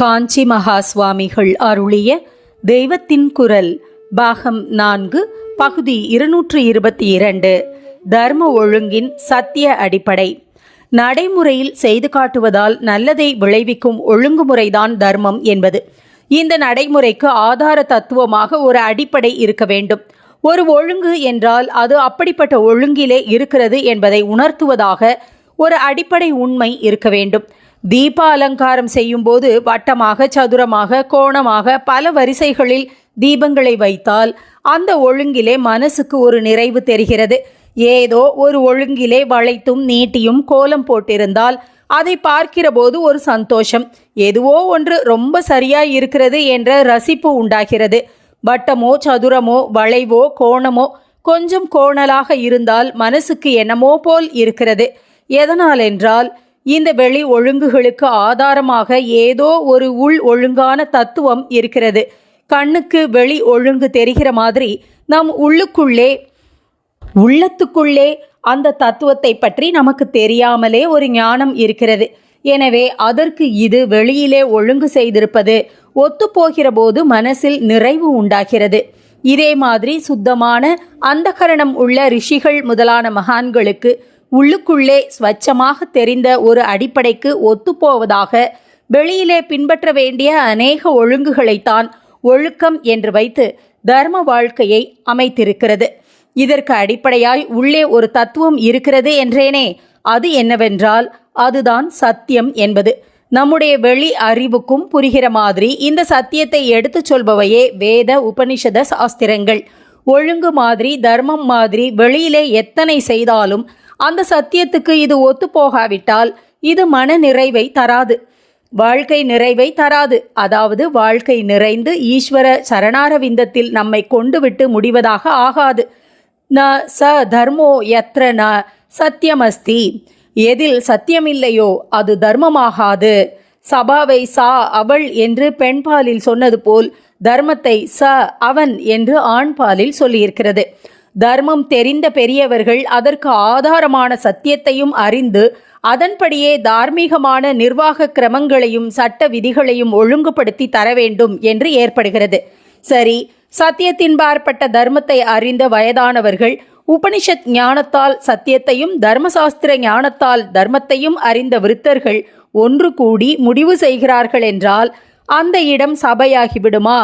காஞ்சி மகா சுவாமிகள் அருளிய தெய்வத்தின் குரல் பாகம் நான்கு பகுதி இருநூற்று இருபத்தி இரண்டு தர்ம ஒழுங்கின் சத்திய அடிப்படை. நடைமுறையில் செய்து காட்டுவதால் நல்லதை விளைவிக்கும் ஒழுங்குமுறைதான் தர்மம் என்பது. இந்த நடைமுறைக்கு ஆதார தத்துவமாக ஒரு அடிப்படை இருக்க வேண்டும். ஒரு ஒழுங்கு என்றால் அது அப்படிப்பட்ட ஒழுங்கிலே இருக்கிறது என்பதை உணர்த்துவதாக ஒரு அடிப்படை உண்மை இருக்க வேண்டும். தீப அலங்காரம் செய்யும்போது வட்டமாக சதுரமாக கோணமாக பல வரிசைகளில் தீபங்களை வைத்தால் அந்த ஒழுங்கிலே மனசுக்கு ஒரு நிறைவு தெரிகிறது. ஏதோ ஒரு ஒழுங்கிலே வளைத்தும் நீட்டியும் கோலம் போட்டிருந்தால் அதை பார்க்கிறபோது ஒரு சந்தோஷம். எதுவோ ஒன்று ரொம்ப சரியாய் இருக்கிறது என்ற ரசிப்பு உண்டாகிறது. வட்டமோ சதுரமோ வளைவோ கோணமோ கொஞ்சம் கோணலாக இருந்தால் மனசுக்கு என்னமோ போல் இருக்கிறது. எதனால் என்றால் இந்த வெளி ஒழுங்குகளுக்கு ஆதாரமாக ஏதோ ஒரு உள் ஒழுங்கான தத்துவம் இருக்கிறது. கண்ணுக்கு வெளி ஒழுங்கு தெரிகிற மாதிரி நம் உள்ளுக்குள்ளே உள்ளத்துக்குள்ளே அந்த தத்துவத்தை பற்றி நமக்கு தெரியாமலே ஒரு ஞானம் இருக்கிறது. எனவே அதற்கு இது வெளியிலே ஒழுங்கு செய்திருப்பது ஒத்துப்போகிற போது மனசில் நிறைவு உண்டாகிறது. இதே மாதிரி சுத்தமான அந்தகரணம் உள்ள ரிஷிகள் முதலான மகான்களுக்கு உள்ளுக்குள்ளே ஸ்வச்சமாக தெரிந்த ஒரு அடிப்படைக்கு ஒத்துப்போவதாக வெளியிலே பின்பற்ற வேண்டிய அநேக ஒழுங்குகளைத்தான் ஒழுக்கம் என்று வைத்து தர்ம வாழ்க்கையை அமைத்திருக்கிறது. இதற்கு அடிப்படையாய் உள்ளே ஒரு தத்துவம் இருக்கிறது என்றேனே அது என்னவென்றால் அதுதான் சத்தியம் என்பது. நம்முடைய வெளி அறிவுக்கும் புரிகிற மாதிரி இந்த சத்தியத்தை எடுத்துச் சொல்பவையே வேத உபனிஷத சாஸ்திரங்கள். ஒழுங்கு மாதிரி தர்மம் மாதிரி வெளியிலே எத்தனை செய்தாலும் அந்த சத்தியத்துக்கு இது ஒத்துப்போகாவிட்டால் இது மன நிறைவை தராது. வாழ்க்கை நிறைவை தராது. அதாவது வாழ்க்கை நிறைந்து ஈஸ்வர சரணாரவிந்தத்தில் நம்மை கொண்டு விட்டு முடிவதாக ஆகாது. ந ச தர்மோ யத்ர ந சத்தியமஸ்தி. எதில் சத்தியமில்லையோ அது தர்மமாகாது. சபாவை சா அவள் என்று பெண்பாலில் சொன்னது போல் தர்மத்தை ச அவன் என்று ஆண்பாலில் சொல்லியிருக்கிறது. தர்மம் தெரிந்த பெரியவர்கள் அதற்கு ஆதாரமான சத்தியத்தையும் அறிந்து அதன்படியே தார்மீகமான நிர்வாக கிரமங்களையும் சட்ட விதிகளையும் ஒழுங்குபடுத்தி தர வேண்டும் என்று ஏற்படுகிறது. சரி சத்தியத்தின்பாற்பட்ட தர்மத்தை அறிந்த வயதானவர்கள் உபனிஷத் ஞானத்தால் சத்தியத்தையும் தர்மசாஸ்திர ஞானத்தால் தர்மத்தையும் அறிந்த விருத்தர்கள் ஒன்று கூடி முடிவு செய்கிறார்கள் என்றால் அந்த இடம் சபையாகிவிடுமா?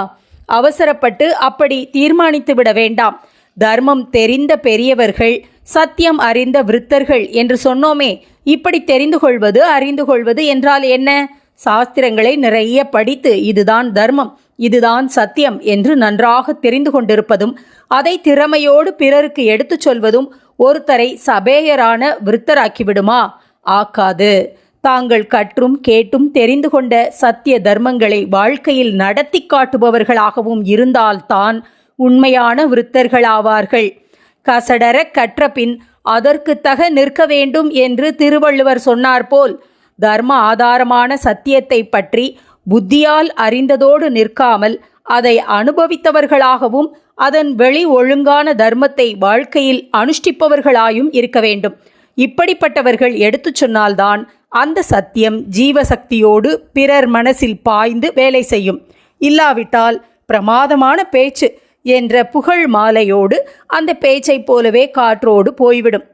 அவசரப்பட்டு அப்படி தீர்மானித்து விட வேண்டாம். தர்மம் தெரிந்த பெரியவர்கள் சத்தியம் அறிந்த விருத்தர்கள் என்று சொன்னோமே. இப்படி தெரிந்து கொள்வது அறிந்து கொள்வது என்றால் என்ன? சாஸ்திரங்களை நிறைய படித்து இதுதான் தர்மம் இதுதான் சத்தியம் என்று நன்றாக தெரிந்து கொண்டிருப்பதும் அதை திறமையோடு பிறருக்கு எடுத்துச் சொல்வதும் ஒருத்தரை சபேயரான விருத்தராக்கிவிடுமா? ஆக்காது. தாங்கள் கற்றும் கேட்டும் தெரிந்து கொண்ட சத்திய தர்மங்களை வாழ்க்கையில் நடத்தி காட்டுபவர்களாகவும் இருந்தால்தான் உண்மையான விருத்தர்களாவார்கள். கசடர கற்றபின் அதற்கு தக நிற்க வேண்டும் என்று திருவள்ளுவர் சொன்னார் போல் தர்ம ஆதாரமான சத்தியத்தை பற்றி புத்தியால் அறிந்ததோடு நிற்காமல் அதை அனுபவித்தவர்களாகவும் அதன் வெளி ஒழுங்கான தர்மத்தை வாழ்க்கையில் அனுஷ்டிப்பவர்களாயும் இருக்க வேண்டும். இப்படிப்பட்டவர்கள் எடுத்துச் சொன்னால்தான் அந்த சத்தியம் ஜீவசக்தியோடு பிறர் மனசில் பாய்ந்து வேலை செய்யும். இல்லாவிட்டால் பிரமாதமான பேச்சு என்ற புகழ் மாலையோடு அந்த பேச்சைப் போலவே காற்றோடு போய்விடும்.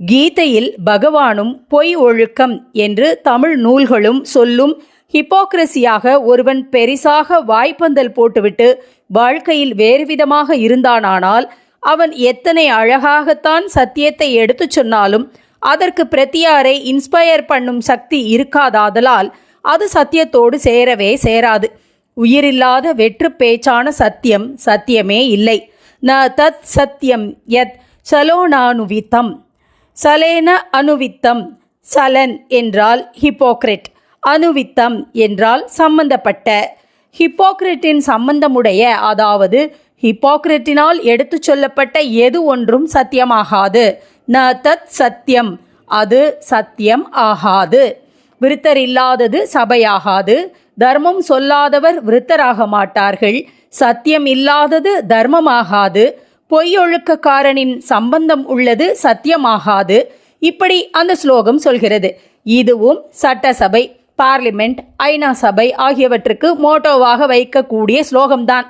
கீதையில் பகவானும் பொய் ஒழுக்கம் என்று தமிழ் நூல்களும் சொல்லும் ஹிப்போக்ரசியாக ஒருவன் பெரிசாக வாய்ப்பந்தல் போட்டுவிட்டு வாழ்க்கையில் வேறுவிதமாக இருந்தானானால் அவன் எத்தனை அழகாகத்தான் சத்தியத்தை எடுத்துச் சொன்னாலும் அதற்கு பிரத்தியாரை இன்ஸ்பயர் பண்ணும் சக்தி இருக்காதாதலால் அது சத்தியத்தோடு சேரவே சேராது. உயிரில்லாத வெற்று பேச்சான சத்தியம் சத்தியமே இல்லை. ந தத் சத்தியம் யத் சலோனானுவித்தம். சலேன அனுவித்தம் சலன் என்றால் ஹிப்போக்ரெட். அனுவித்தம் என்றால் சம்பந்தப்பட்ட. ஹிப்போக்ரெட்டின் சம்பந்தமுடைய அதாவது ஹிப்போக்ரெட்டினால் எடுத்துச் சொல்லப்பட்ட எது ஒன்றும் சத்தியமாகாது. ந தத் சத்தியம் அது சத்தியம் ஆகாது. விருத்தர் இல்லாதது சபையாகாது. தர்மம் சொல்லாதவர் விருத்தராக மாட்டார்கள். சத்தியம் இல்லாதது தர்மமாகாது. பொய்யொழுக்கக்காரனின் சம்பந்தம் உள்ளது சத்தியமாகாது. இப்படி அந்த ஸ்லோகம் சொல்கிறது. இதுவும் சட்டசபை பார்லிமெண்ட் ஐநா சபை ஆகியவற்றுக்கு மோட்டோவாக வைக்கக்கூடிய ஸ்லோகம்தான்.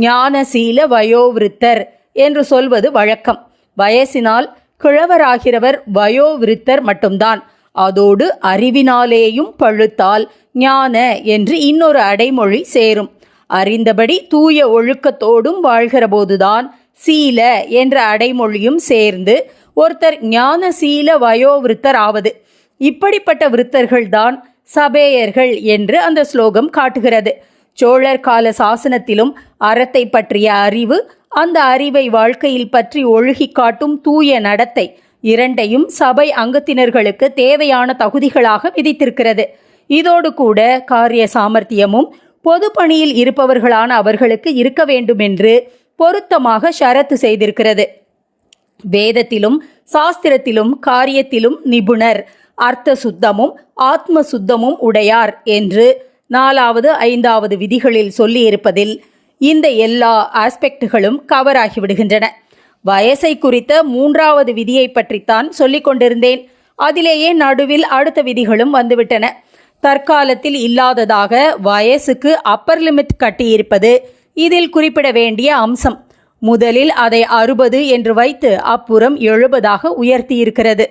ஞானசீல வயோவிருத்தர் என்று சொல்வது வழக்கம். வயசினால் கிழவராகிறவர் வயோவிருத்தர் மட்டும்தான். அதோடு அறிவினாலேயும் பழுத்தால் ஞான என்று இன்னொரு அடைமொழி சேரும். அறிந்தபடி தூய ஒழுக்கத்தோடும் வாழ்கிற போதுதான் சீல என்ற அடைமொழியும் சேர்ந்து ஒருத்தர் ஞான சீல வயோவிருத்தர் ஆவது இப்படிப்பட்ட விருத்தர்கள்தான் சபேயர்கள் என்று அந்த ஸ்லோகம் காட்டுகிறது. சோழர் கால சாசனத்திலும் அறத்தை பற்றிய அறிவு அந்த அறிவை வாழ்க்கையில் பற்றி ஒழுகி காட்டும் தூய நடத்தை இரண்டையும் சபை அங்கத்தினர்களுக்கு தேவையான தகுதிகளாக விதித்திருக்கிறது. இதோடு கூட காரிய சாமர்த்தியமும் பொது பணியில் இருப்பவர்களான அவர்களுக்கு இருக்க வேண்டும் என்று பொருத்தமாக ஷரத்து செய்திருக்கிறது. வேதத்திலும் சாஸ்திரத்திலும் காரியத்திலும் நிபுணர் அர்த்த சுத்தமும் ஆத்ம சுத்தமும் உடையார் என்று நாலாவது ஐந்தாவது விதிகளில் சொல்லியிருப்பதில் இந்த எல்லா ஆஸ்பெக்டுகளும் கவர் ஆகிவிடுகின்றன வயசை குறித்த மூன்றாவது விதியை பற்றித்தான் சொல்லிக் கொண்டிருந்தேன். அதிலேயே நடுவில் அடுத்த விதிகளும் வந்துவிட்டன. தற்காலத்தில் இல்லாததாக வயசுக்கு அப்பர் லிமிட் கட்டியிருப்பது இதில் குறிப்பிட வேண்டிய அம்சம். முதலில் அதை அறுபது என்று வைத்து அப்புறம் எழுபதாக உயர்த்தியிருக்கிறது.